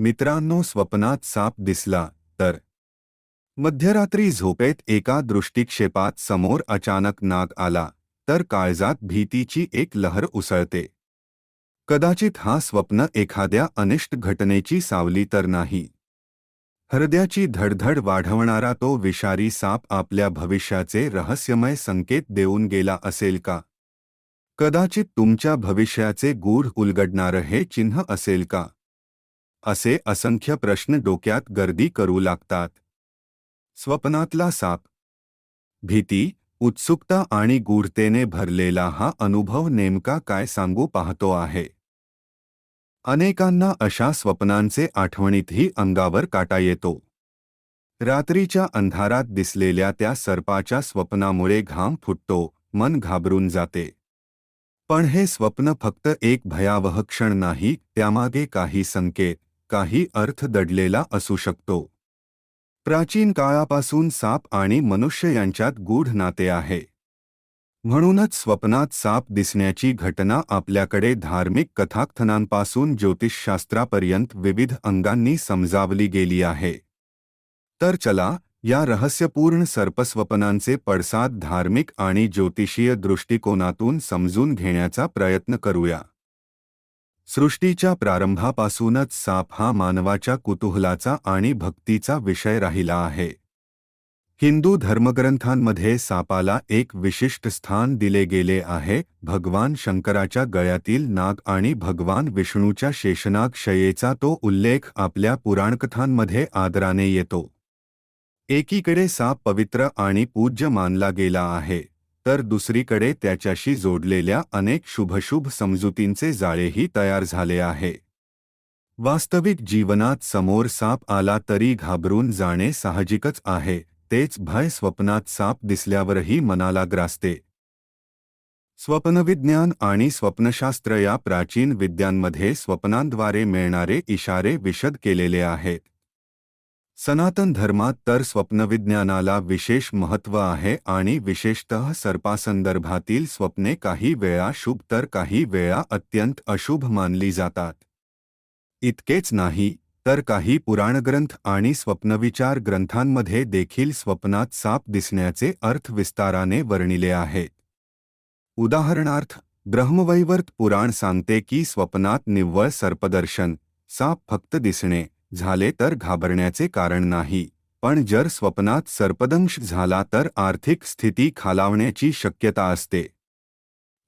मित्रांनो स्वप्नात साप दिसला तर. मध्यरात्री झोपेत एका दृष्टिक्षेपात समोर अचानक नाग आला तर काळजात भीतीची एक लहर उसळते. कदाचित हा स्वप्न एखाद्या अनिष्ट घटनेची सावली तर नाही. हृदयाची धडधड वाढवणारा तो विषारी साप आपल्या भविष्याचे रहस्यमय संकेत देऊन गेला असेल का? कदाचित तुमच्या भविष्याचे गूढ उलगडणारं हे चिन्ह असेल का? असे असंख्य प्रश्न डोक्यात गर्दी करू लागतात. स्वप्नातला साप. भीती उत्सुकता आणि गूढतेने भरलेला हा अनुभव नेमका काय सांगू पाहतो आहे? अनेकांना अशा स्वप्नांचे आठवणीतही अंगावर काटा येतो. रात्रीच्या अंधारात दिसलेल्या त्या सर्पाच्या स्वप्नामुळे घाम फुटतो मन घाबरून जाते. पण हे स्वप्न फक्त एक भयावह क्षण नाही त्यामागे काही संकेत काही अर्थ दडलेला असू शकतो. प्राचीन काळापासून साप आणि मनुष्य यांच्यात गूढ नाते आहे. म्हणूनच स्वप्नात साप दिसण्याची घटना आपल्याकडे धार्मिक कथाकथनांपासून ज्योतिषशास्त्रापर्यंत विविध अंगांनी समजावली गेली आहे. तर चला या रहस्यपूर्ण सर्पस्वपनांचे पडसाद धार्मिक आणि ज्योतिषीय दृष्टिकोनातून समजून घेण्याचा प्रयत्न करूया. सृष्टीच्या प्रारंभापासूनच साप हा मानवाच्या कुतूहलाचा आणि भक्तीचा विषय राहिला आहे. हिंदू धर्मग्रंथांमध्ये सापाला एक विशिष्ट स्थान दिले गेले आहे भगवान शंकराच्या गळ्यातील नाग आणि भगवान विष्णूच्या शेषनाग शयेचा तो उल्लेख आपल्या पुराणकथांमध्ये आदराने येतो. एकीकडे साप पवित्र आणि पूज्य मानला गेला आहे. तर दुसरीकडे त्याच्याशी जोडलेल्या अनेक शुभशुभ समजुतींचे जाळेही तयार झाले आहे. वास्तविक जीवनात समोर साप आला तरी घाबरून जाणे साहजिकच आहे तेच भय स्वप्नात साप दिसल्यावरही मनाला ग्रासते. स्वप्नविज्ञान आणि स्वप्नशास्त्र या प्राचीन विद्यांमध्ये स्वप्नांद्वारे मिळणारे इशारे विशद केलेले आहेत. सनातन धर्मात तर स्वप्नविज्ञानाला विशेष महत्त्व आहे आणि विशेषतः सर्पासंदर्भातील स्वप्ने काही वेळा शुभ तर काही वेळा अत्यंत अशुभ मानली जातात. इतकेच नाही, तर काही पुराणग्रंथ आणि स्वप्नविचार ग्रंथांमध्ये देखील स्वप्नात साप दिसण्याचे अर्थ विस्ताराने वर्णिले आहेत. उदाहरणार्थ, ब्रह्मवैवर्त पुराण सांगते की स्वप्नात निव्वळ सर्पदर्शन, साप फक्त दिसणे झाले तर घाबरण्याचे कारण नाही. पण जर स्वप्नात सर्पदंश झाला तर आर्थिक स्थिती खालावण्याची शक्यता असते.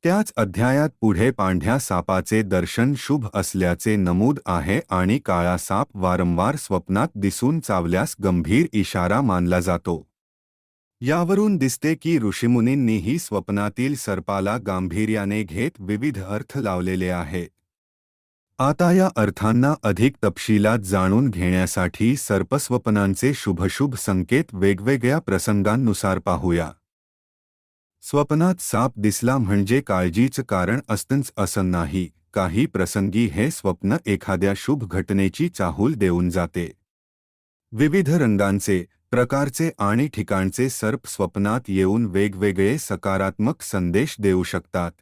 त्याच अध्यायात पुढे पांढ्या सापाचे दर्शन शुभ असल्याचे नमूद आहे आणि काळा साप वारंवार स्वप्नात दिसून चावल्यास गंभीर इशारा मानला जातो. यावरून दिसते की ऋषीमुनींनीही स्वप्नातील सर्पाला गांभीर्याने घेत विविध अर्थ लावलेले आहेत आता या अर्थांना अधिक तपशिलात जाणून घेण्यासाठी सर्पस्वप्नांचे शुभशुभ संकेत वेगवेगळ्या प्रसंगांनुसार पाहूया. स्वप्नात साप दिसला म्हणजे काळजीचं कारण असतंच असं नाही काही प्रसंगी हे स्वप्न एखाद्या शुभ घटनेची चाहूल देऊन जाते. विविध रंगांचे प्रकारचे आणि ठिकाणचे सर्प स्वप्नात येऊन वेगवेगळे सकारात्मक संदेश देऊ शकतात.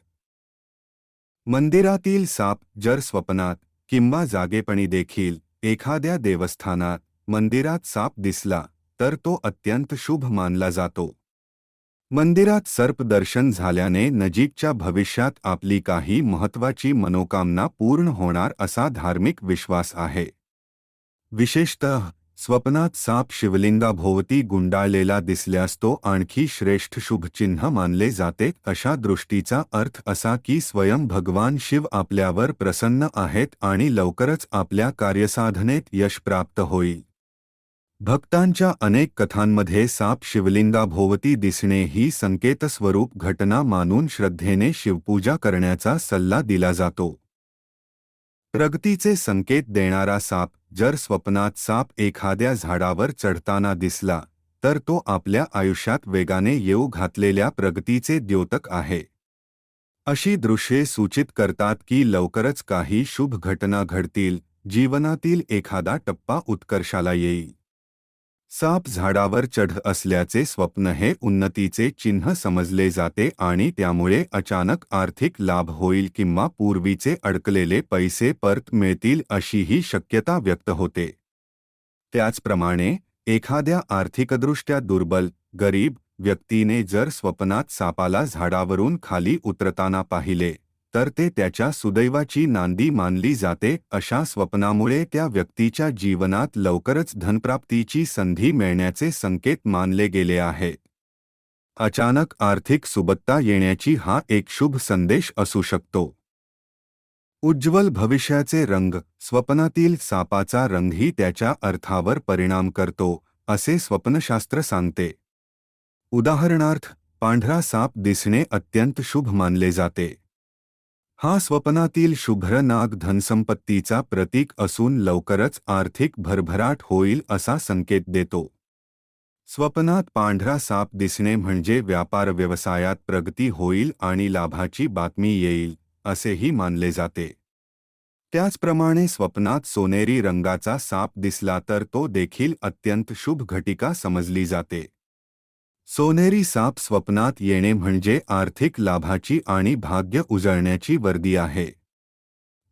मंदिरातील साप जर स्वप्नात किंवा जागेपणी देखील एखाद्या देवस्थानात मंदिरात साप दिसला तर तो अत्यंत शुभ मानला जातो. मंदिरात सर्प दर्शन झाल्याने नजीकच्या भविष्यात आपली काही महत्वाची मनोकामना पूर्ण होणार असा धार्मिक विश्वास आहे. विशेषतः स्वप्नात साप शिवलिंगाभोवती गुंडाळलेला दिसल्यास तो आणखी श्रेष्ठ शुभचिन्ह मानले जाते. अशा दृष्टीचा अर्थ असा की स्वयं भगवान शिव आपल्यावर प्रसन्न आहेत आणि लवकरच आपल्या कार्यसाधनेत यश प्राप्त होईल. भक्तांच्या अनेक कथांमध्ये साप शिवलिंगाभोवती दिसणे ही संकेतस्वरूप घटना मानून श्रद्धेने शिवपूजा करण्याचा सल्ला दिला जातो. प्रगतीचे संकेत देणारा साप जर स्वप्नात साप एखाद्या झाडावर चढताना दिसला तर तो आपल्या आयुष्यात वेगाने येऊ घातलेल्या प्रगतीचे द्योतक आहे. अशी दृश्ये सूचित करतात की लवकरच काही शुभ घटना घडतील जीवनातील एखादा टप्पा उत्कर्षाला येईल. साप झाडावर चढ असल्याचे स्वप्न हे उन्नतीचे चिन्ह समजले जाते आणि त्यामुळे अचानक आर्थिक लाभ होईल किंवा पूर्वीचे अडकलेले पैसे परत मिळतील अशी ही शक्यता व्यक्त होते. त्याचप्रमाणे एखाद्या आर्थिकदृष्ट्या दुर्बल गरीब व्यक्तीने जर स्वप्नात सापाला झाडावरून खाली उतरताना पाहिले तर ते त्याच्या सुदैवाची नांदी मानली जाते, अशा स्वप्नामुळे त्या व्यक्तीच्या जीवनात लवकरच धनप्राप्तीची संधी मिळण्याचे संकेत मानले गेले आहेत अचानक आर्थिक सुबत्ता येण्याची हा एक शुभ संदेश असू शकतो. उज्ज्वल भविष्याचे रंग, स्वप्नातील सापाचा रंगही त्याच्या अर्थावर परिणाम करतो, असे स्वप्नशास्त्र सांगते. उदाहरणार्थ, पांढरा साप दिसणे अत्यंत शुभ मानले जाते. हा स्वप्नातील शुभ्र नाग धनसंपत्तीचा प्रतीक असून लवकरच आर्थिक भरभराट होईल असा संकेत देतो. स्वप्नात पांढरा साप दिसणे म्हणजे व्यापार व्यवसायात प्रगती होईल आणि लाभाची बातमी येईल असेही मानले जाते. त्याचप्रमाणे स्वप्नात सोनेरी रंगाचा साप दिसला तर तो देखील अत्यंत शुभ घटिका समजली जाते. सोनेरी साप स्वप्नात येणे म्हणजे आर्थिक लाभाची आणि भाग्य उजळण्याची वर्दी आहे.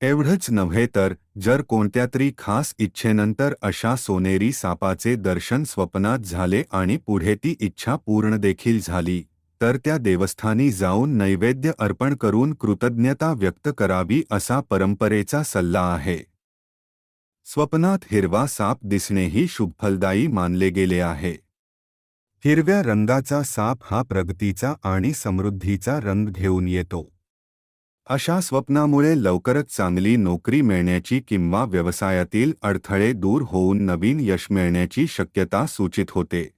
एवढंच नव्हे तर जर कोणत्या तरी खास इच्छेनंतर अशा सोनेरी सापाचे दर्शन स्वप्नात झाले आणि पुढे ती इच्छा पूर्ण देखील झाली तर त्या देवस्थानी जाऊन नैवेद्य अर्पण करून कृतज्ञता व्यक्त करावी असा परंपरेचा सल्ला आहे. स्वप्नात हिरवा साप दिसणेही शुभफलदायी मानले गेले आहे. हिरव्या रंगाचा साप हा प्रगतीचा आणि समृद्धीचा रंग घेऊन येतो. अशा स्वप्नामुळे लवकरच चांगली नोकरी मिळण्याची किंवा व्यवसायातील अडथळे दूर होऊन नवीन यश मिळण्याची शक्यता सूचित होते.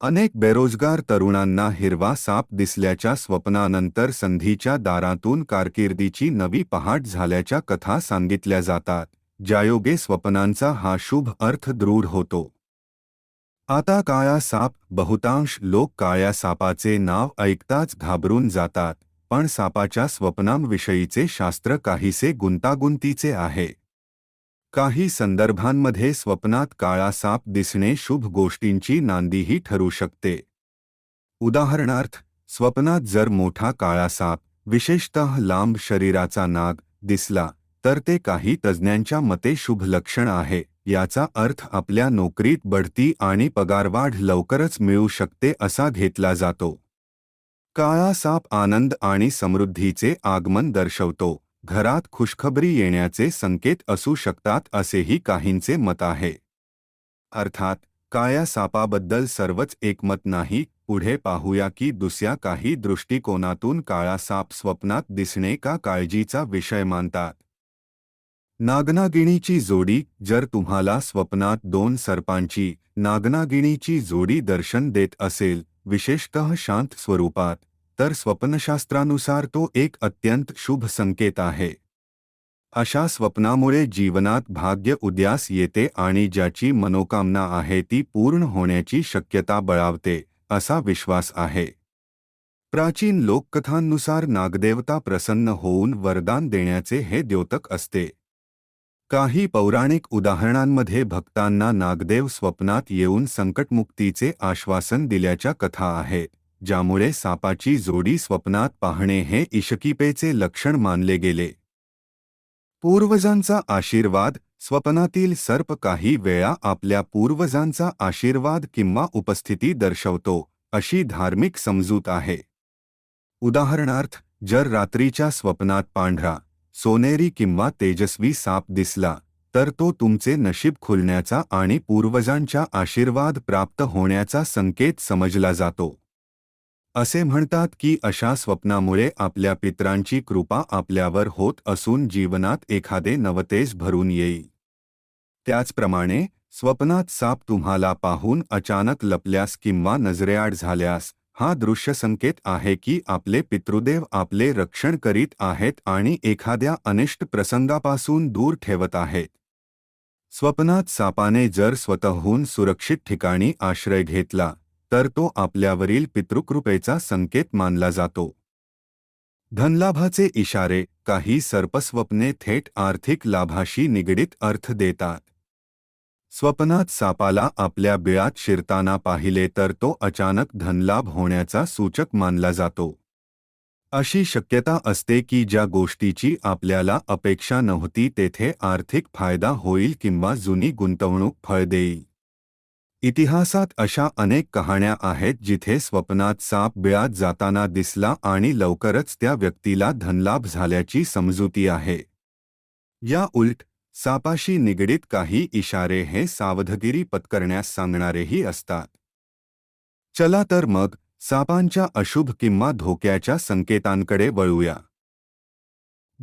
अनेक बेरोजगार तरुणांना हिरवा साप दिसल्याच्या स्वप्नानंतर संधीच्या दारातून कारकिर्दीची नवी पहाट झाल्याच्या कथा सांगितल्या जातात ज्यायोगे स्वप्नांचा हा शुभ अर्थ दृढ होतो. आता काळा साप बहुतांश लोक काळ्या सापाचे नाव ऐकताच घाबरून जातात पण सापाच्या स्वप्नांविषयीचे शास्त्र काहीसे गुंतागुंतीचे आहे. काही संदर्भांमध्ये स्वप्नात काळा साप दिसणे शुभ गोष्टींची नांदीही ठरू शकते. उदाहरणार्थ स्वप्नात जर मोठा काळा साप विशेषतः लांब शरीराचा नाग दिसला तर ते काही तज्ज्ञांच्या मते शुभ लक्षण आहे. याचा अर्थ आपल्या नोकरीत बढती आणि पगारवाढ लवकरच मिळू शकते असा घेतला जातो. काळा साप आनंद आणि समृद्धीचे आगमन दर्शवतो. घरात खुशखबरी येण्याचे संकेत असू शकतात असेही काहींचे मत आहे. अर्थात काळ्या सापाबद्दल सर्वच एकमत नाही. पुढे पाहूया की दुसऱ्या काही दृष्टिकोनातून काळा साप स्वप्नात दिसणे का काळजीचा विषय मानतात. नागनागिणीची जोडी, जर तुम्हाला स्वप्नात दोन सर्पांची नागनागिणीची जोडी दर्शन देत असेल, विशेषतः शांत स्वरूपात, तर स्वप्नशास्त्रानुसार तो एक अत्यंत शुभ संकेत आहे. अशा स्वप्नामुळे जीवनात भाग्य उद्यास येते आणि ज्याची मनोकामना आहे ती पूर्ण होण्याची शक्यता बळावते, असा विश्वास आहे. प्राचीन लोककथांनुसार नागदेवता प्रसन्न होऊन वरदान देण्याचे हे द्योतक असते. काही पौराणिक उदाहरणांमध्ये भक्तांना नागदेव स्वप्नात येऊन संकटमुक्तीचे आश्वासन दिल्याच्या कथा आहेत ज्यामुळे सापाची जोडी स्वप्नात पाहणे हे इशकीपेचे लक्षण मानले गेले. पूर्वजांचा आशीर्वाद स्वप्नातील सर्प काही वेळा आपल्या पूर्वजांचा आशीर्वाद किंवा उपस्थिती दर्शवतो अशी धार्मिक समजूत आहे. उदाहरणार्थ जर रात्रीच्या स्वप्नात पांढरा सोनेरी किंवा तेजस्वी साप दिसला तर तो तुमचे नशीब खुलण्याचा आणि पूर्वजांच्या आशीर्वाद प्राप्त होण्याचा संकेत समजला जातो. असे म्हणतात की अशा स्वप्नामुळे आपल्या पित्रांची कृपा आपल्यावर होत असून जीवनात एखादे नवतेज भरून येईल. त्याचप्रमाणे स्वप्नात साप तुम्हाला पाहून अचानक लपल्यास किंवा नजरेआड झाल्यास हा दृश्य संकेत आहे की आपले पितृदेव आपले रक्षण करीत आहेत आणि एखाद्या अनिष्ट प्रसंगापासून दूर ठेवत आहेत. स्वप्नात सापाने जर स्वतःहून सुरक्षित ठिकाणी आश्रय घेतला तर तो आपल्यावरील पितृकृपेचा संकेत मानला जातो. धनलाभाचे इशारे काही सर्पस्वप्ने थेट आर्थिक लाभाशी निगडीत अर्थ देतात. स्वप्नात सापाला आपल्या बिळात शिरताना पाहिले तर तो अचानक धनलाभ होण्याचा सूचक मानला जातो. अशी शक्यता असते की ज्या गोष्टीची आपल्याला अपेक्षा नव्हती तेथे आर्थिक फायदा होईल किंवा जुनी गुंतवणूक फळ देईल. इतिहासात अशा अनेक कहाण्या आहेत जिथे स्वप्नात साप बिळात जाताना दिसला आणि लवकरच त्या व्यक्तीला धनलाभ झाल्याची समजुती आहे. या उलट सापाशी निगडीत काही इशारे हे सावधगिरी पत्करण्यास सांगणारेही असतात. चला तर मग सापांच्या अशुभ किंवा धोक्याच्या संकेतांकडे वळूया.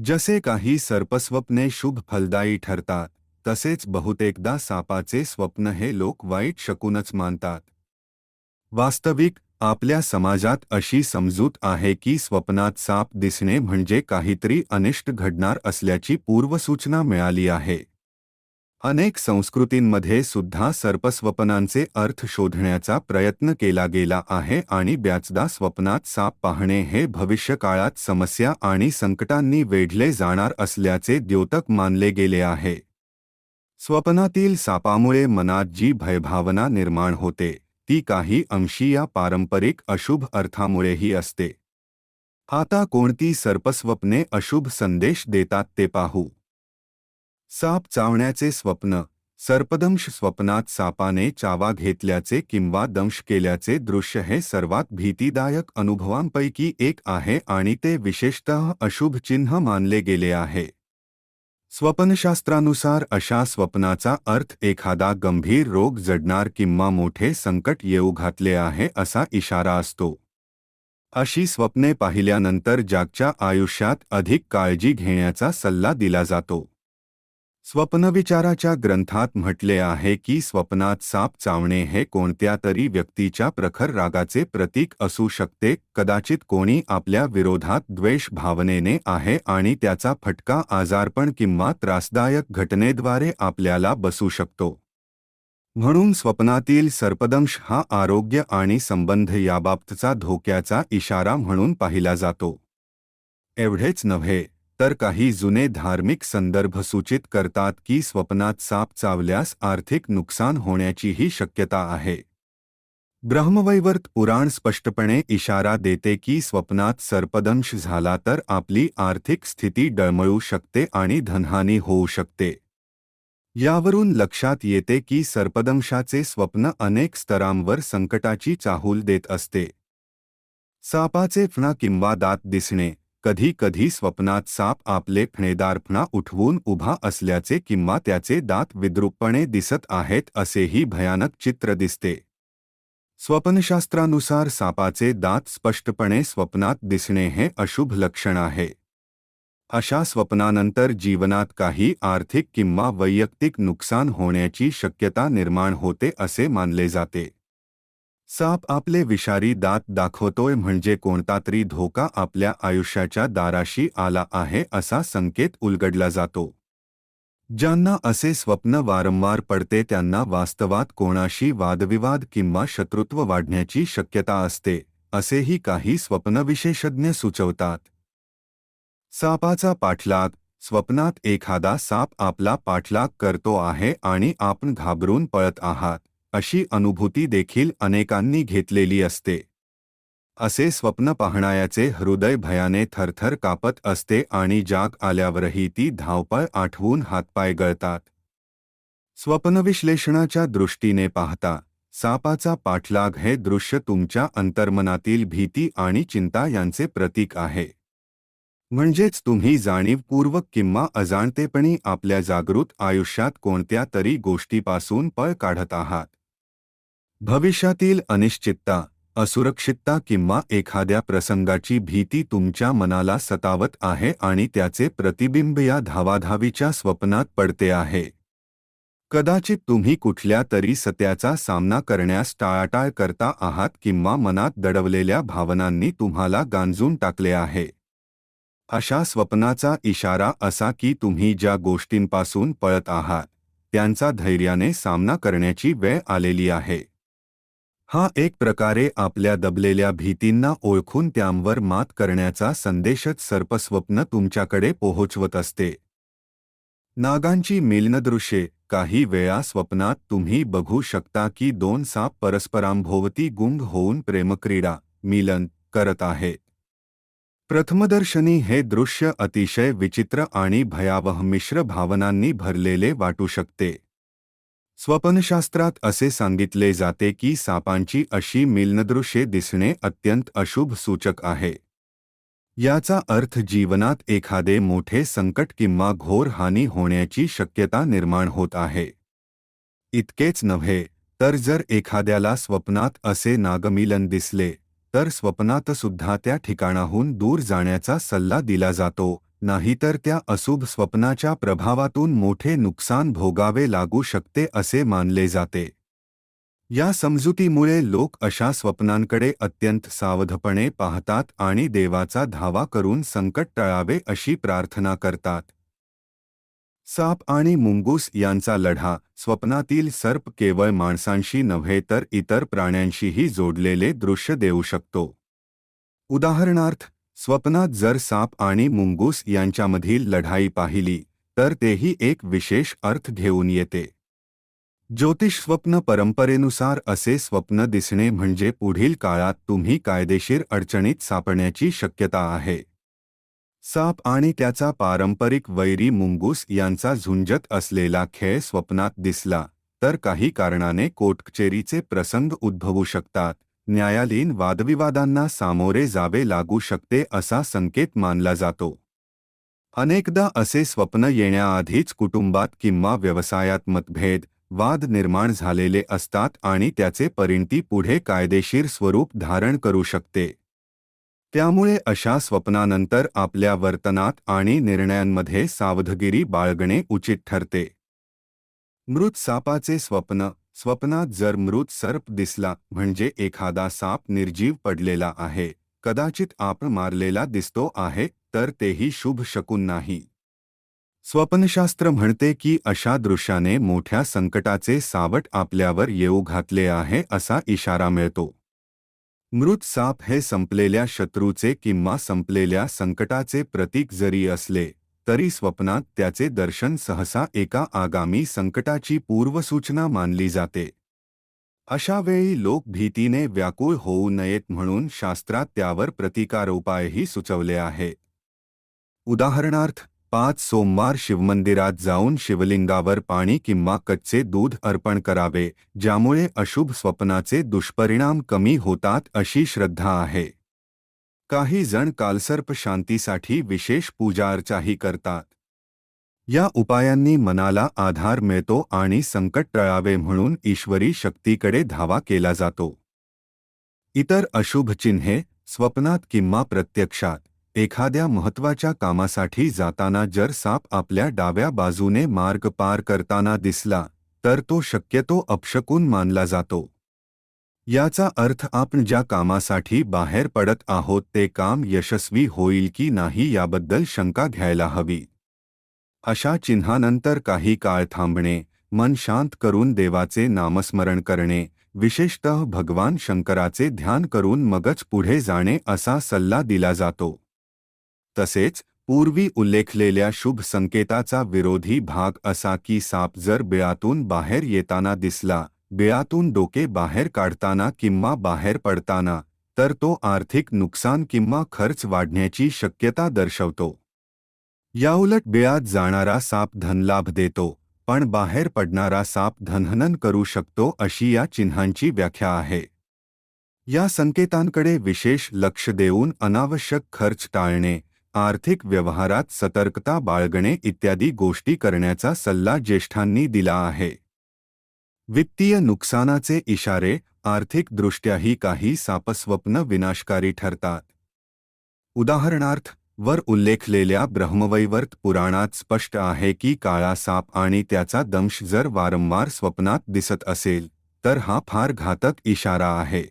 जसे काही सर्पस्वप्ने शुभ फलदायी ठरतात, तसेच बहुतेकदा सापाचे स्वप्न हे लोक वाईट शकूनच मानतात. वास्तविक आपल्या समाजात अशी समजूत आहे की स्वप्नात साप दिसणे म्हणजे काहीतरी अनिष्ट घडणार असल्याची पूर्वसूचना मिळाली आहे. अनेक संस्कृतींमध्ये सुद्धा सर्पस्वप्नांचे अर्थ शोधण्याचा प्रयत्न केला गेला आहे आणि ब्याचदा स्वप्नात साप पाहणे हे भविष्यकाळात समस्या आणि संकटांनी वेढले जाणार असल्याचे द्योतक मानले गेले आहे. स्वप्नातील सापामुळे मनात जी भयभावना निर्माण होते ती काही अंशी या पारंपरिक अशुभ अर्थामुळेही असते. आता कोणती सर्पस्वप्ने अशुभ संदेश देतात ते पाहू. साप चावण्याचे स्वप्न सर्पदंश स्वप्नात सापाने चावा घेतल्याचे किंवा दंश केल्याचे दृश्य हे सर्वात भीतीदायक अनुभवांपैकी एक आहे आणि ते विशेषतः अशुभ चिन्ह मानले गेले आहे. स्वप्नशास्त्रानुसार अशा स्वप्नाचा अर्थ एखादा गंभीर रोग जडणार किंवा मोठे संकट येऊ घातले आहे असा इशारा असतो. अशी स्वप्ने पाहिल्यानंतर जागच्या आयुष्यात अधिक काळजी घेण्याचा सल्ला दिला जातो. स्वप्नविचाराच्या ग्रंथात म्हटले आहे की स्वप्नात साप चावणे हे कोणत्या तरी व्यक्तीच्या प्रखर रागाचे प्रतीक असू शकते कदाचित कोणी आपल्या विरोधात द्वेष भावनेने आहे आणि त्याचा फटका आजारपण किंवा त्रासदायक घटनेद्वारे आपल्याला बसू शकतो. म्हणून स्वप्नातील सर्पदंश हा आरोग्य आणि संबंध याबाबतचा धोक्याचा इशारा म्हणून पाहिला जातो. एवढेच नव्हे. तर काही जुने धार्मिक संदर्भ सूचित करतात की स्वप्नात साप चावल्यास आर्थिक नुकसान होण्याचीही शक्यता आहे. ब्रह्मवैवर्त पुराण स्पष्टपणे इशारा देते की स्वप्नात सर्पदंश झाला तर आपली आर्थिक स्थिती डळमळू शकते आणि धनहानी होऊ शकते. यावरून लक्षात येते की सर्पदंशाचे स्वप्न अनेक स्तरांवर संकटाची चाहूल देत असते. सापाचे फणा किंवा दात दिसणे कधी कधी स्वप्नात साप आपले फणेदार फणा उठवून उभा असल्याचे किंवा त्याचे दात विद्रूपपणे दिसत आहेत असेही भयानक चित्र दिसते. स्वप्नशास्त्रानुसार सापाचे दात स्पष्टपणे स्वप्नात दिसणे हे अशुभ लक्षण आहे. अशा स्वप्नानंतर जीवनात काही आर्थिक किंवा वैयक्तिक नुकसान होण्याची शक्यता निर्माण होते असे मानले जाते. साप आपले विषारी दात दाखवतोय म्हणजे कोणता तरी धोका आपल्या आयुष्याच्या दाराशी आला आहे असा संकेत उलगडला जातो. ज्यांना असे स्वप्न वारंवार पडते त्यांना वास्तवात कोणाशी वादविवाद किंवा शत्रुत्व वाढण्याची शक्यता असते असेही काही स्वप्नविशेषज्ञ सुचवतात. सापाचा पाठलाग स्वप्नात एखादा साप आपला पाठलाग करतो आहे आणि आपण घाबरून पळत आहात. अशी अनुभूती देखील अनेकांनी घेतलेली असते. असे स्वप्न पाहणायाचे हृदय भयाने थरथर कापत असते आणि जाग आल्यावरही ती धावपळ आठवून हातपाय गळतात. स्वप्नविश्लेषणाच्या दृष्टीने पाहता सापाचा पाठलाग हे दृश्य तुमच्या अंतर्मनातील भीती आणि चिंता यांचे प्रतीक आहे. म्हणजेच तुम्ही जाणीवपूर्वक किंवा अजाणतेपणी आपल्या जागृत आयुष्यात कोणत्या तरी गोष्टीपासून पळ काढत आहात. भविष्यातील अनिश्चितता असुरक्षितता किंवा एखाद्या प्रसंगाची भीती तुमच्या मनाला सतावत आहे आणि त्याचे प्रतिबिंब या धावाधावीच्या स्वप्नात पडते आहे. कदाचित तुम्ही कुठल्या तरी सत्याचा सामना करण्यास टाळाटाळ करता आहात किंवा मनात दडवलेल्या भावनांनी तुम्हाला गांजून टाकले आहे. अशा स्वप्नाचा इशारा असा की तुम्ही ज्या गोष्टींपासून पळत आहात त्यांचा धैर्याने सामना करण्याची वेळ आलेली आहे. हा एक प्रकारे आपल्या दबलेल्या भीतींना ओळखून त्यांवर मात करण्याचा संदेशच सर्पस्वप्न तुमच्याकडे पोहोचवत असते. नागांची मिलनदृश्ये काही वेळा स्वप्नात तुम्ही बघू शकता की दोन साप परस्परांभोवती गुंग होऊन प्रेमक्रीडा मिलन करत आहे. प्रथमदर्शनी हे दृश्य अतिशय विचित्र आणि भयावह मिश्र भावनांनी भरलेले वाटू शकते. स्वप्नशास्त्रात असे सांगितले जाते की सापांची अशी मिलनदृश्ये दिसणे अत्यंत अशुभ सूचक आहे. याचा अर्थ जीवनात एखादे मोठे संकट किंवा घोर हानी होण्याची शक्यता निर्माण होत आहे. इतकेच नव्हे तर जर एखाद्याला स्वप्नात असे नागमिलन दिसले तर स्वप्नातसुद्धा त्या ठिकाणाहून दूर जाण्याचा सल्ला दिला जातो नाहीतर त्या अशुभ स्वप्नाच्या प्रभावातून मोठे नुकसान भोगावे लागू शकते असे मानले जाते. या समजुतीमुळे लोक अशा स्वप्नांकडे अत्यंत सावधपणे पाहतात आणि देवाचा धावा करून संकट टळावे अशी प्रार्थना करतात. साप आणि मुंगूस यांचा लढा स्वप्नातील सर्प केवळ माणसांशी नव्हे तर इतर प्राण्यांशीही जोडलेले दृश्य देऊ शकतो. उदाहरणार्थ स्वप्नात जर साप आणि मुंगूस यांच्यामधील लढाई पाहिली तर तेही एक विशेष अर्थ घेऊन येते. ज्योतिष स्वप्न परंपरेनुसार असे स्वप्न दिसणे म्हणजे पुढील काळात तुम्ही कायदेशीर अडचणीत सापडण्याची शक्यता आहे. साप आणि त्याचा पारंपरिक वैरी मुंगूस यांचा झुंजत असलेला खेळ स्वप्नात दिसला तर काही कारणाने कोटकचेरीचे प्रसंग उद्भवू शकतात. न्यायालयीन वादविवादांना सामोरे जावे लागू शकते असा संकेत मानला जातो. अनेकदा असे स्वप्न येण्याआधीच कुटुंबात किंवा व्यवसायात मतभेद वाद निर्माण झालेले असतात आणि त्याचे परिणती पुढे कायदेशीर स्वरूप धारण करू शकते. त्यामुळे अशा स्वप्नानंतर आपल्या वर्तनात आणि निर्णयांमध्ये सावधगिरी बाळगणे उचित ठरते. मृत सापाचे स्वप्न स्वप्नात जर मृत सर्प दिसला म्हणजे एखादा साप निर्जीव पडलेला आहे. कदाचित आपण मारलेला दिसतो आहे तर तेही शुभ शकून नाही. स्वप्नशास्त्र म्हणते की अशा दृश्याने मोठ्या संकटाचे सावट आपल्यावर येऊ घातले आहे असा इशारा मिळतो. मृत साप हे संपलेल्या शत्रूचे किंवा संपलेल्या संकटाचे प्रतीक जरी असले तरी स्वप्नात त्याचे दर्शन सहसा एका आगामी संकटाची पूर्वसूचना मानली जाते. अशा वेळी लोक भीतीने व्याकुळ होऊ नयेत म्हणून शास्त्रात त्यावर प्रतिकारोपायही सुचवले आहे. उदाहरणार्थ पाच सोमवार शिवमंदिरात जाऊन शिवलिंगावर पाणी किंवा कच्चे दूध अर्पण करावे ज्यामुळे अशुभ स्वप्नाचे दुष्परिणाम कमी होतात अशी श्रद्धा आहे. काही जण कालसर्प शांतीसाठी विशेष पूजाअर्चाही करतात. या उपायांनी मनाला आधार मिळतो आणि संकट टळावे म्हणून ईश्वरी शक्तीकडे धावा केला जातो. इतर अशुभ चिन्हे स्वप्नात किंवा प्रत्यक्षात एखाद्या महत्त्वाच्या कामासाठी जाताना जर साप आपल्या डाव्या बाजूने मार्ग पार करताना दिसला तर तो शक्यतो अपशकून मानला जातो. याचा अर्थ आपण ज्या कामासाठी बाहेर पडत आहोत ते काम यशस्वी होईल की नाही याबद्दल शंका घ्यायला हवी. अशा चिन्हानंतर काही काळ थांबणे, मन शांत करून देवाचे नामस्मरण करणे, विशेषतः भगवान शंकराचे ध्यान करून मगच पुढे जाणे असा सल्ला दिला जातो. तसेच पूर्वी उल्लेखलेल्या शुभ संकेताचा विरोधी भाग असा की साप जर बिळातून बाहेर येताना दिसला बिळातून डोके बाहेर काढताना किंवा बाहेर पडताना तर तो आर्थिक नुकसान किंवा खर्च वाढण्याची शक्यता दर्शवतो. याउलट बिळात जाणारा साप धनलाभ देतो पण बाहेर पडणारा साप धनहनन करू शकतो अशी या चिन्हांची व्याख्या आहे. या संकेतांकडे विशेष लक्ष देऊन अनावश्यक खर्च टाळणे आर्थिक व्यवहारात सतर्कता बाळगणे इत्यादी गोष्टी करण्याचा सल्ला ज्येष्ठांनी दिला आहे. वित्तीय नुकसानाचे इशारे आर्थिकदृष्ट्याही काही सापस्वप्न विनाशकारी ठरतात. उदाहरणार्थ वर उल्लेखलेल्या ब्रह्मवैवर्त पुराणात स्पष्ट आहे की काळा साप आणि त्याचा दंश जर वारंवार स्वप्नात दिसत असेल तर हा फार घातक इशारा आहे.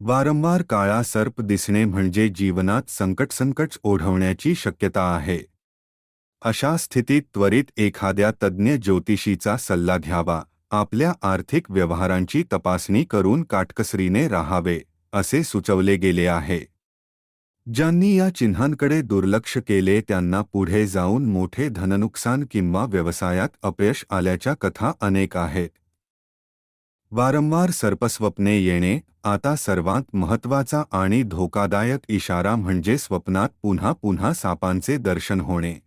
वारंवार काळा सर्प दिसणे म्हणजे जीवनात संकटसंकट ओढवण्याची शक्यता आहे. अशा स्थितीत त्वरित एखाद्या तज्ज्ञ ज्योतिषीचा सल्ला घ्यावा. आपल्या आर्थिक व्यवहारांची तपासणी करून काटकसरीने राहावे असे सुचवले गेले आहे. ज्यांनी या चिन्हांकडे दुर्लक्ष केले त्यांना पुढे जाऊन मोठे धननुकसान किंवा व्यवसायात अपयश आल्याच्या कथा अनेक आहेत. वारंवार सर्पस्वप्ने येणे आता सर्वात महत्त्वाचा आणि धोकादायक इशारा म्हणजे स्वप्नात पुन्हा पुन्हा सापांचे दर्शन होणे.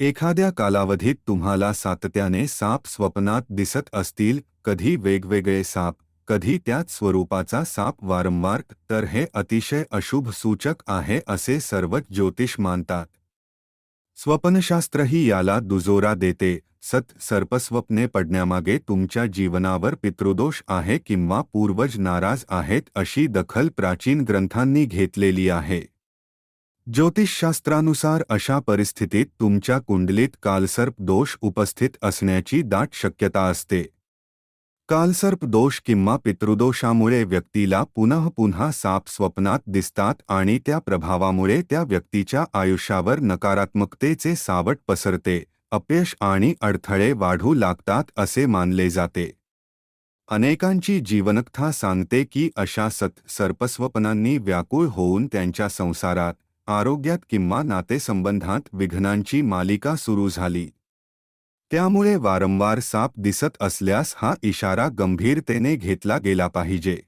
एखाद्या कालावधीत तुम्हाला सातत्याने साप स्वप्नात दिसत असतील कधी वेगवेगळे साप कधी त्याच स्वरूपाचा साप वारंवार तर हे अतिशय अशुभ सूचक आहे असे सर्वच ज्योतिष मानतात. स्वप्नशास्त्रही याला दुजोरा देते सत सर्पस्वप्ने पडण्यामागे तुमच्या जीवनावर पितृदोष आहे किंवा पूर्वज नाराज आहेत अशी दखल प्राचीन ग्रंथांनी घेतलेली आहे. ज्योतिषशास्त्रानुसार अशा परिस्थितीत तुमच्या कुंडलीत कालसर्प दोष उपस्थित असण्याची दाट शक्यता असते. कालसर्प दोष किंवा पितृदोषामुळे व्यक्तीला पुनः पुन्हा साप स्वप्नात दिसतात आणि त्या प्रभावामुळे त्या व्यक्तीच्या आयुष्यावर नकारात्मकतेचे सावट पसरते अपयश आणि अडथळे वाढू लागतात असे मानले जाते. अनेकांची जीवनकथा सांगते की अशा सत सर्पस्वपनांनी व्याकुळ होऊन त्यांच्या संसारात आरोग्यात किंवा नातेसंबंधात विघ्नांची मालिका सुरू झाली. त्यामुळे वारंवार साप दिसत असल्यास हा इशारा गंभीरतेने घेतला गेला पाहिजे.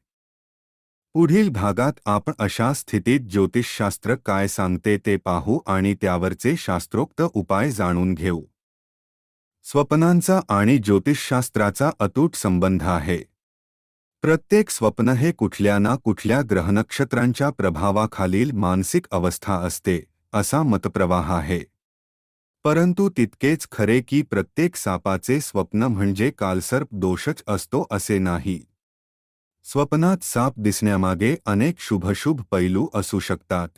पुढील भागात आपण अशा स्थितीत ज्योतिषशास्त्र काय सांगते ते पाहू आणि त्यावरचे शास्त्रोक्त उपाय जाणून घेऊ. स्वप्नांचा आणि ज्योतिषशास्त्राचा अतूट संबंध आहे. प्रत्येक स्वप्न हे कुठल्या ना कुठल्या ग्रहनक्षत्रांच्या प्रभावाखालील मानसिक अवस्था असते, असा मतप्रवाह आहे. परंतु तितकेच खरे की प्रत्येक सापाचे स्वप्न म्हणजे कालसर्प दोषच असतो असे नाही. स्वप्नात साप दिसण्यामागे अनेक शुभशुभ पैलू असू शकतात.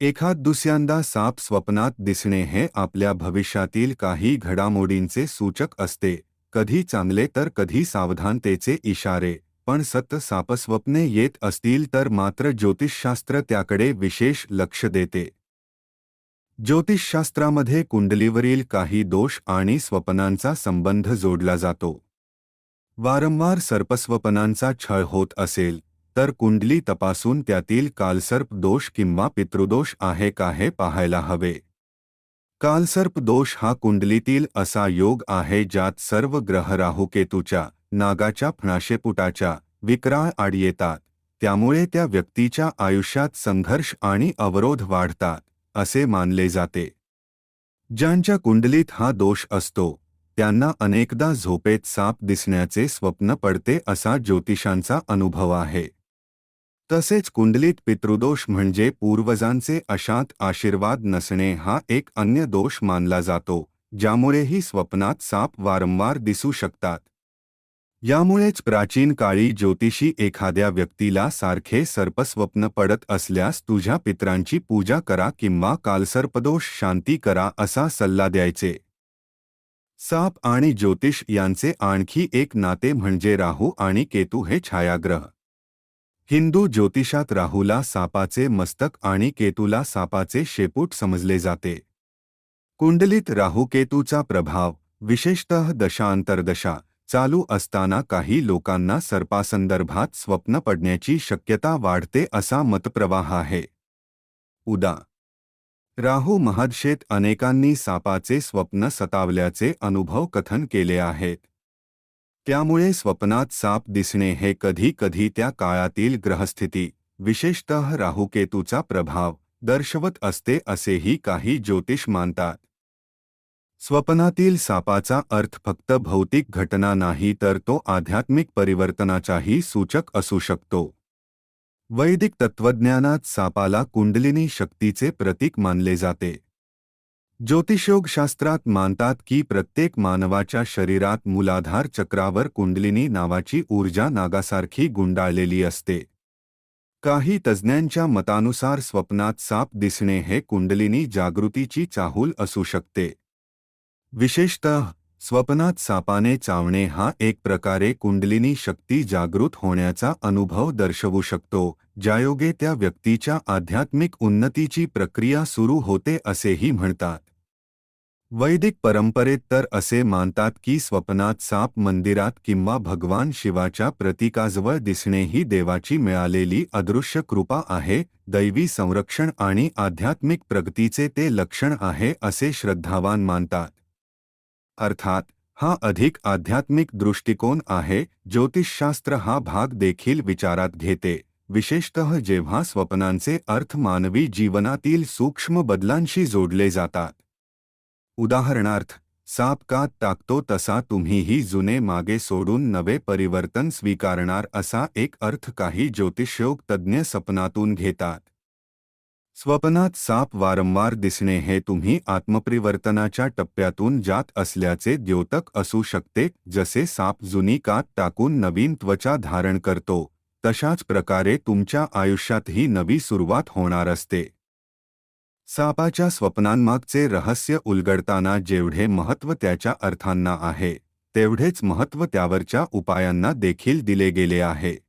एखाद दुसऱ्यांदा साप स्वप्नात दिसणे हे आपल्या भविष्यातील काही घडामोडींचे सूचक असते. कधी चांगले तर कधी सावधानतेचे इशारे. पण सत सापस्वप्ने येत असतील तर मात्र ज्योतिषशास्त्र त्याकडे विशेष लक्ष देते. ज्योतिषशास्त्रामध्ये कुंडलीवरील काही दोष आणि स्वप्नांचा संबंध जोडला जातो. वारंवार सर्पस्वपनांचा छळ होत असेल तर कुंडली तपासून त्यातील कालसर्प दोष किंवा पितृदोष आहे का हे पाहायला हवे. कालसर्प दोष हा कुंडलीतील असा योग आहे ज्यात सर्व ग्रह राहुकेतूच्या नागाच्या फणाशेपुटाच्या विक्राळ आड येतात. त्यामुळे त्या व्यक्तीच्या आयुष्यात संघर्ष आणि अवरोध वाढतात असे मानले जाते. ज्यांच्या कुंडलीत हा दोष असतो त्यांना अनेकदा झोपेत साप दिसण्याचे स्वप्न पडते असा ज्योतिषांचा अनुभव आहे. तसेच कुंडलीत पितृदोष म्हणजे पूर्वजांचे अशांत आशीर्वाद नसणे हा एक अन्य दोष मानला जातो ज्यामुळेही स्वप्नात साप वारंवार दिसू शकतात. यामुळेच प्राचीन काळी ज्योतिषी एखाद्या व्यक्तीला सारखे सर्पस्वप्न पडत असल्यास तुझ्या पित्रांची पूजा करा किंवा कालसर्पदोष शांती करा असा सल्ला द्यायचे. साप आणि ज्योतिष यांचे आणखी एक नाते म्हणजे राहू आणि केतू हे छायाग्रह. हिंदू ज्योतिषात राहूला सापाचे मस्तक आणि केतूला सापाचे शेपूट समजले जाते. कुंडलीत राहुकेतूचा प्रभाव, विशेषतः दशांतरदशा, चालू असताना काही लोकांना सर्पासंदर्भात स्वप्न पडण्याची शक्यता वाढते असा मतप्रवाह आहे. उदा. राहू महदशेत अनेकांनी सापाचे स्वप्न सतावल्याचे अनुभव कथन केले आहेत. त्यामुळे स्वप्नात साप दिसणे हे कधी कधी त्या काळातील ग्रहस्थिती विशेषतः राहुकेतूचा प्रभाव दर्शवत असते असेही काही ज्योतिष मानतात. स्वप्नातील सापाचा अर्थ फक्त भौतिक घटना नाही तर तो आध्यात्मिक परिवर्तनाचाही सूचक असू शकतो. वैदिक तत्त्वज्ञानात सापाला कुंडलिनी शक्तीचे प्रतीक मानले जाते. ज्योतिषयोगशास्त्रात मानतात की प्रत्येक मानवाच्या शरीरात मूलाधार चक्रावर कुंडलिनी नावाची ऊर्जा नागासारखी गुंडाळलेली असते. काही तज्ज्ञांच्या मतानुसार स्वप्नात साप दिसणे हे कुंडलिनी जागृतीची चाहूल असू शकते. विशेषतः स्वप्नात सापाने चावणे हा एक प्रकारे कुंडलिनी शक्ती जागृत होण्याचा अनुभव दर्शवू शकतो ज्यायोगे त्या व्यक्तीच्या आध्यात्मिक उन्नतीची प्रक्रिया सुरू होते असेही म्हणतात. वैदिक परंपरेत तर असे मानतात की स्वप्नात साप मंदिरात किंवा भगवान शिवाच्या प्रतीकाजवळ दिसणे ही देवाची मिळालेली अदृश्य कृपा आहे दैवी संरक्षण आणि आध्यात्मिक प्रगतीचे ते लक्षण आहे असे श्रद्धावान मानतात. अर्थात, हा अधिक आध्यात्मिक दृष्टिकोन आहे, ज्योतिषशास्त्र हा भाग देखील विचारात घेते. विशेषतः जेव्हा स्वप्नांचे अर्थ मानवी जीवनातील सूक्ष्म बदलांशी जोडले जातात. उदाहरणार्थ, साप का टाकतो तसा तुम्हीही जुने मागे सोडून नवे परिवर्तन स्वीकारणार असा एक अर्थ काही ज्योतिषयोग तज्ज्ञ सपनातून घेतात. स्वप्नात साप वारंवार दिसणे हे तुम्ही आत्मपरिवर्तनाच्या टप्प्यातून जात असल्याचे द्योतक असू शकते जसे साप जुनी कात टाकून नवीन त्वचा धारण करतो. तशाच प्रकारे तुमच्या आयुष्यातही नवी सुरुवात होणार असते. सापाच्या स्वप्नांमागचे रहस्य उलगडताना जेवढे महत्त्व त्याच्या अर्थांना आहे तेवढेच महत्त्व त्यावरच्या उपायांना देखील दिले गेले आहे.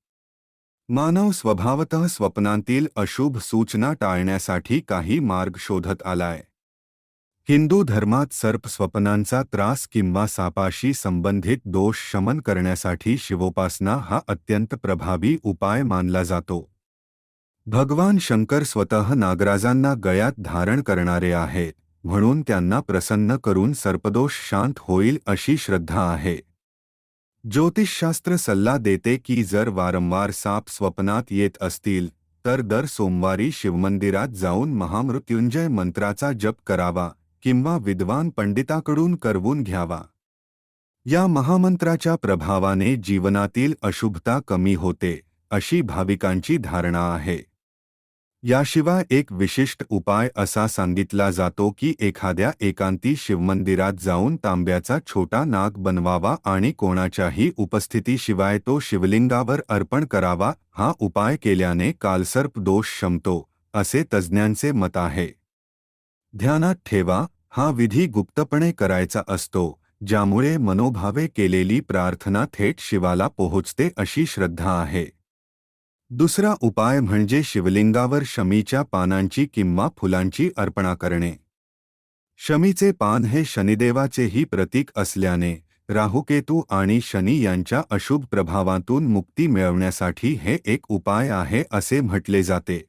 मानव स्वभावतः स्वप्नांतील अशुभ सूचना टाळण्यासाठी काही मार्ग शोधत आलाय. हिंदू धर्मात सर्प स्वप्नांचा त्रास किंवा सापाशी संबंधित दोष शमन करण्यासाठी शिवोपासना हा अत्यंत प्रभावी उपाय मानला जातो. भगवान शंकर स्वतः नागराजांना गळ्यात धारण करणारे आहेत, म्हणून त्यांना प्रसन्न करून सर्पदोष शांत होईल अशी श्रद्धा आहे. ज्योतिषशास्त्र सल्ला देते की जर वारंवार साप स्वप्नात येत असतील तर दर सोमवारी शिवमंदिरात जाऊन महामृत्युंजय मंत्राचा जप करावा किंवा विद्वान पंडिताकडून करवून घ्यावा. या महामंत्राच्या प्रभावाने जीवनातील अशुभता कमी होते अशी भाविकांची धारणा आहे. याशिवाय एक विशिष्ट उपाय असा सांगितला जातो की एखाद्या एकांती शिवमंदिरात जाऊन तांब्याचा छोटा नाग बनवावा आणि कोणाच्याही उपस्थितीशिवाय तो शिवलिंगावर अर्पण करावा हा उपाय केल्याने कालसर्प दोष शमतो असे तज्ज्ञांचे मत आहे. ध्यानात ठेवा हा विधी गुप्तपणे करायचा असतो ज्यामुळे मनोभावे केलेली प्रार्थना थेट शिवाला पोहोचते अशी श्रद्धा आहे. दुसरा उपाय म्हणजे शिवलिंगावर शमीच्या पानांची किंवा फुलांची अर्पणा करणे. शमीचे पान हे शनिदेवाचेही प्रतीक असल्याने, राहुकेतू आणि शनी यांच्या अशुभ प्रभावातून मुक्ती मिळवण्यासाठी हे एक उपाय आहे असे म्हटले जाते.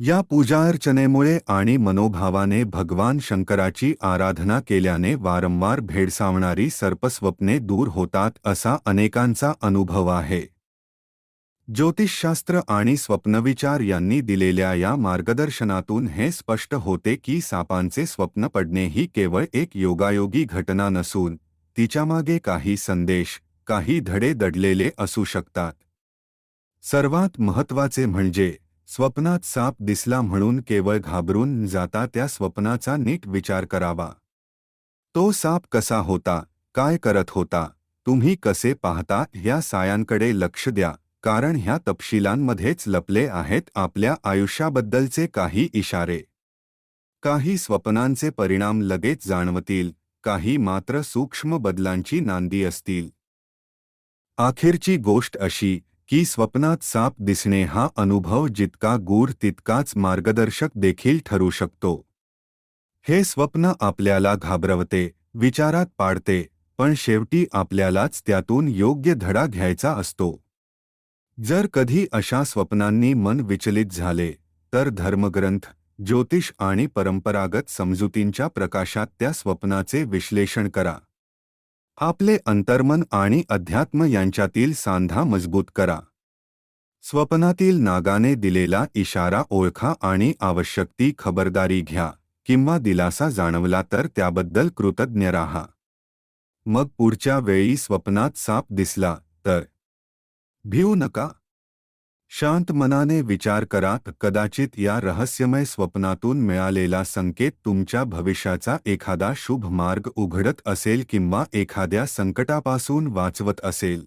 या पूजार्चनेमुळे आणि मनोभावाने भगवान शंकराची आराधना केल्याने वारंवार भेडसावणारी सर्पस्वप्ने दूर होतात असा अनेकांचा अनुभव आहे. ज्योतिषशास्त्र आणि स्वप्नविचार यांनी दिलेल्या या मार्गदर्शनातून हे स्पष्ट होते की सापांचे स्वप्न पडणे ही केवळ एक योगायोगी घटना नसून, तिच्यामागे काही संदेश, काही धडे दडलेले असू शकतात. सर्वात महत्वाचे म्हणजे, स्वप्नात साप दिसला म्हणून केवळ घाबरून जाता त्या स्वप्नाचा नीट विचार करावा. तो साप कसा होता, काय करत होता, तुम्ही कसे पाहता, या सायांकडे लक्ष द्या. कारण ह्या तपशिलांमध्येच लपले आहेत आपल्या आयुष्याबद्दलचे काही इशारे. काही स्वप्नांचे परिणाम लगेच जाणवतील काही मात्र सूक्ष्म बदलांची नांदी असतील. अखेरची गोष्ट अशी की स्वप्नात साप दिसणे हा अनुभव जितका गूढ तितकाच मार्गदर्शक देखील ठरू शकतो. हे स्वप्न आपल्याला घाबरवते विचारात पाडते पण शेवटी आपल्यालाच त्यातून योग्य धडा घ्यायचा असतो. जर कधी अशा स्वप्नांनी मन विचलित झाले तर धर्मग्रंथ ज्योतिष आणि परंपरागत समजुतींच्या प्रकाशात त्या स्वप्नाचे विश्लेषण करा. आपले अंतर्मन आणि अध्यात्म यांच्यातील सांधा मजबूत करा. स्वप्नातील नागाने दिलेला इशारा ओळखा आणि आवश्यक ती खबरदारी घ्या किंवा दिलासा जाणवला तर त्याबद्दल कृतज्ञ राहा. मग पुढच्या वेळी स्वप्नात साप दिसला तर भिऊ नका. शांत मनाने विचार करा कदाचित या रहस्यमय स्वप्नातून मिळालेला संकेत तुमच्या भविष्याचा एखादा शुभ मार्ग उघडत असेल किंवा एखाद्या संकटापासून वाचवत असेल.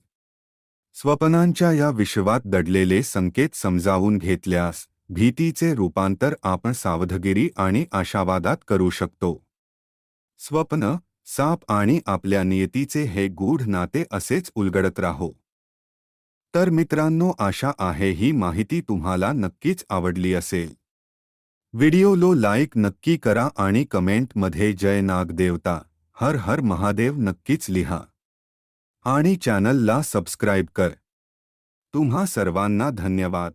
स्वप्नांच्या या विश्वात दडलेले संकेत समजावून घेतल्यास भीतीचे रूपांतर आपण सावधगिरी आणि आशावादात करू शकतो. स्वप्न साप आणि आपल्या नियतीचे हे गूढ नाते असेच उलगडत राहो. तर मित्रांनो आशा आहे ही माहिती तुम्हाला नक्कीच आवडली असेल. व्हिडिओलो लाईक नक्की करा आणि कमेंटमध्ये जय नागदेवता हर हर महादेव नक्कीच लिहा. आणि चॅनलला सबस्क्राईब कर. तुम्हा सर्वांना धन्यवाद.